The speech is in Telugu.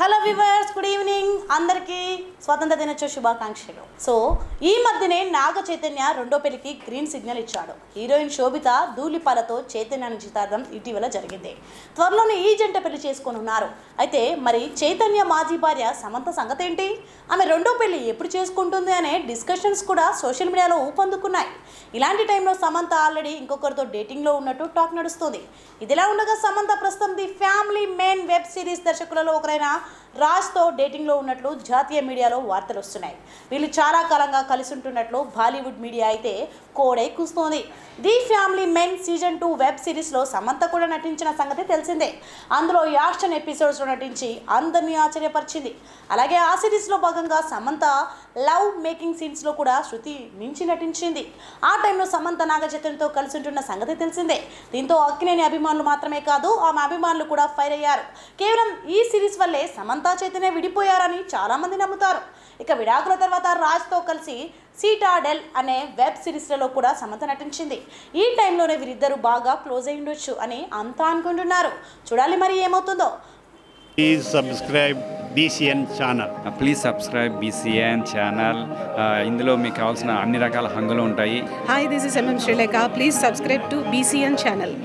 హలో వివర్స్ గుడ్ ఈవెనింగ్ అందరికీ స్వాతంత్ర దినోత్సవ శుభాకాంక్షలు. సో ఈ మధ్యనే నాగ చైతన్య రెండో పెళ్ళికి గ్రీన్ సిగ్నల్ ఇచ్చాడు. హీరోయిన్ శోభిత ధూళిపాలతో చైతన్య నిశ్చితార్థం ఇటీవల జరిగింది. త్వరలోనే ఈ జంట పెళ్ళి చేసుకొని ఉన్నారు అయితే మరి చైతన్య మాజీ భార్య సమంత సంగతి ఏంటి ఆమె రెండో పెళ్ళి ఎప్పుడు చేసుకుంటుంది అనే డిస్కషన్స్ కూడా సోషల్ మీడియాలో ఊపందుకున్నాయి. ఇలాంటి టైంలో సమంత ఆల్రెడీ ఇంకొకరితో డేటింగ్లో ఉన్నట్టు టాక్ నడుస్తుంది. ఇదిలా ఉండగా సమంత ప్రస్తుతం the family main web series దర్శకులలో ఒకరైన రాజ్తో డేటింగ్లో ఉన్నట్లు జాతీయ మీడియాలో వార్తలు వస్తున్నాయి. వీళ్ళు చాలా కాలంగా కలిసి ఉంటున్నట్లు బాలీవుడ్ మీడియా అయితే కోడై కూస్తోంది. The family men season two web సిరీస్లో సమంత కూడా నటించిన సంగతి తెలిసిందే. అందులో యాక్షన్ ఎపిసోడ్స్లో నటించి అందరినీ ఆశ్చర్యపరిచింది. అలాగే ఆ సిరీస్లో భాగంగా సమంత లవ్ మేకింగ్ సీన్స్లో కూడా శృతి మించి నటించింది. ఆ టైంలో సమంత నాగచైతన్యతో కలిసి ఉంటున్న సంగతి తెలిసిందే. దీంతో అక్కినేని అభిమానులు మాత్రమే కాదు ఆమె అభిమానులు కూడా ఫైర్ అయ్యారు. కేవలం ఈ సిరీస్ వల్లే సమంత చైతన్య విడిపోయారని చాలామంది నమ్ముతారు. ఇక విడాకుల తర్వాత రాజ్తో కలిసి సీటాడెల్ అనే వెబ్ సిరీస్లలో కూడా సమంత నటించింది. ఈ టైంలోనే వీరిద్దరూ బాగా క్లోజ్ అయి ఉండొచ్చు అని అంతా అనుకుంటున్నారు. చూడాలి మరి ఏమవుతుందో. Please subscribe BCN channel please subscribe BCN channel ఇందులో మీకు కావాల్సిన అన్ని రకాల హంగులు ఉంటాయి. This is MM Sri Lanka. Please subscribe to BCN channel.